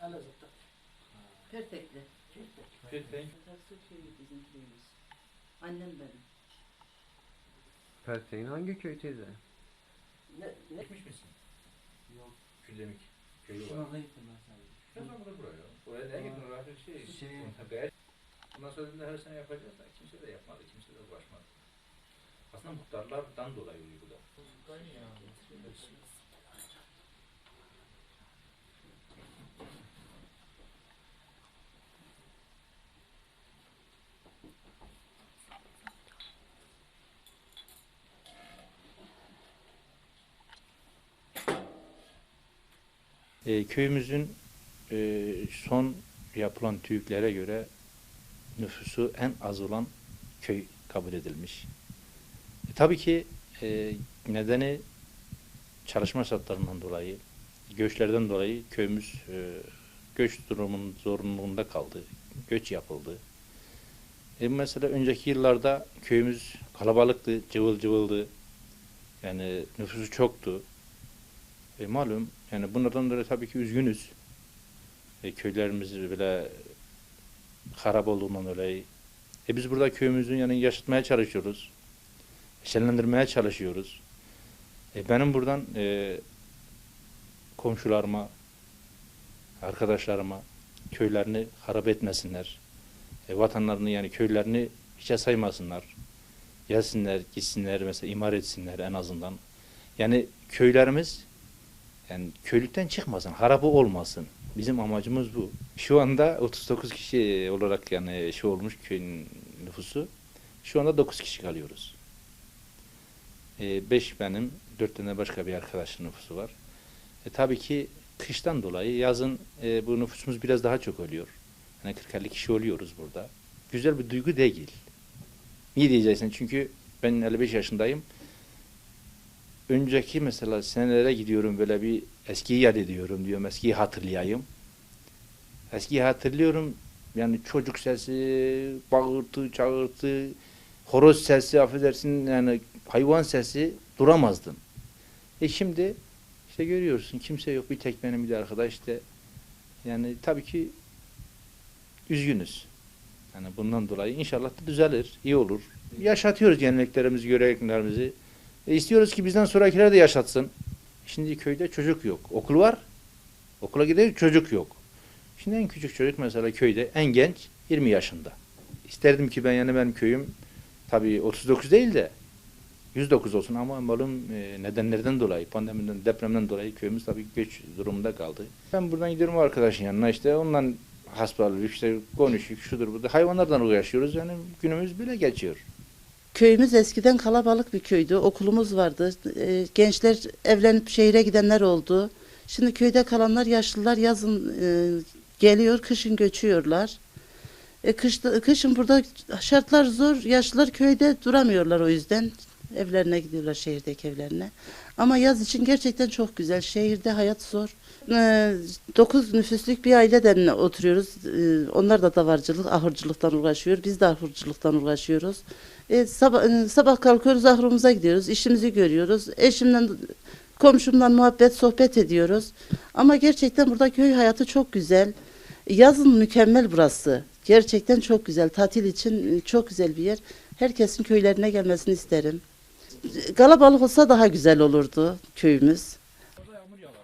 Hayır, Elazığ'da. Pertekli. Pertek. Tatlı köyü bizim köyümüz. Annem benim. Perteğin hangi köy teyze? Ne, ne? Gitmiş misin? Yok. Külemik. Köyü var. Şuna gittim ben sadece. Ne zaman da buraya? Buraya ne gittin? Oraya bir şey. Şey- Gayet. Bundan sonra her sene yapacağız da kimse de yapmadı. Kimse de uğraşmadı. Aslında muhtarlardan dolayı oluyor bu da. E, köyümüzün e, son yapılan TÜİK'lere göre nüfusu en az olan köy kabul edilmiş. E, tabii ki e, nedeni çalışma şartlarından dolayı, göçlerden dolayı köyümüz e, göç durumunun zorunluluğunda kaldı. Göç yapıldı. E, mesela önceki yıllarda köyümüz kalabalıktı, cıvıl cıvıldı. Yani nüfusu çoktu. E, malum yani bunlardan dolayı tabii ki üzgünüz. E, köylerimiz bile harap olduğundan dolayı. E, biz burada köyümüzün yani yaşatmaya çalışıyoruz. Şenlendirmeye çalışıyoruz. E, benim buradan e, komşularıma, arkadaşlarıma köylerini harap etmesinler. E, vatanlarını yani köylerini hiçe saymasınlar. Gelsinler, gitsinler mesela imar etsinler en azından. Yani köylerimiz yani köylükten çıkmasın, harabı olmasın. Bizim amacımız bu. Şu anda 39 kişi olarak yani şu olmuş köyün nüfusu. Şu anda 9 kişi kalıyoruz. 5 benim, 4 tane başka bir arkadaşın nüfusu var. E, tabii ki kıştan dolayı yazın e, bu nüfusumuz biraz daha çok oluyor. Yani 40-50 kişi oluyoruz burada. Güzel bir duygu değil. Niye diyeceksin? Çünkü ben 55 yaşındayım önceki mesela senelere gidiyorum böyle bir eskiyi yad ediyorum diyorum. Eskiyi hatırlayayım. Eskiyi hatırlıyorum. Yani çocuk sesi, bağırtı, çağırtı, horoz sesi, affedersin yani hayvan sesi duramazdım. E şimdi işte görüyorsun kimse yok bir tek benim bir de arkadaş işte yani tabii ki üzgünüz. Yani bundan dolayı inşallah da düzelir, iyi olur. Yaşatıyoruz geleneklerimizi, göreneklerimizi. E istiyoruz ki bizden sonrakiler de yaşatsın. Şimdi köyde çocuk yok. Okul var. Okula gidiyor çocuk yok. Şimdi en küçük çocuk mesela köyde en genç 20 yaşında. İsterdim ki ben yani benim köyüm tabii 39 değil de 109 olsun ama malum e, nedenlerden dolayı, pandemiden, depremden dolayı köyümüz tabii göç durumunda kaldı. Ben buradan gidiyorum arkadaşın yanına işte ondan hasbihal işte konuşuyoruz, şudur budur. Hayvanlardan uğraşıyoruz yani günümüz böyle geçiyor. Köyümüz eskiden kalabalık bir köydü. Okulumuz vardı. Ee, gençler evlenip şehire gidenler oldu. Şimdi köyde kalanlar yaşlılar yazın e, geliyor, kışın göçüyorlar. E, kışta, kışın burada şartlar zor. Yaşlılar köyde duramıyorlar o yüzden. Evlerine gidiyorlar şehirdeki evlerine. Ama yaz için gerçekten çok güzel. Şehirde hayat zor. E, dokuz nüfusluk bir aileden oturuyoruz. E, onlar da davarcılık, ahırcılıktan uğraşıyor. Biz de ahırcılıktan uğraşıyoruz. E, sabah, sabah kalkıyoruz ahırımıza gidiyoruz. işimizi görüyoruz. Eşimden, komşumdan muhabbet, sohbet ediyoruz. Ama gerçekten burada köy hayatı çok güzel. Yazın mükemmel burası. Gerçekten çok güzel. Tatil için e, çok güzel bir yer. Herkesin köylerine gelmesini isterim. Kalabalık olsa daha güzel olurdu köyümüz. Yağmur yağar.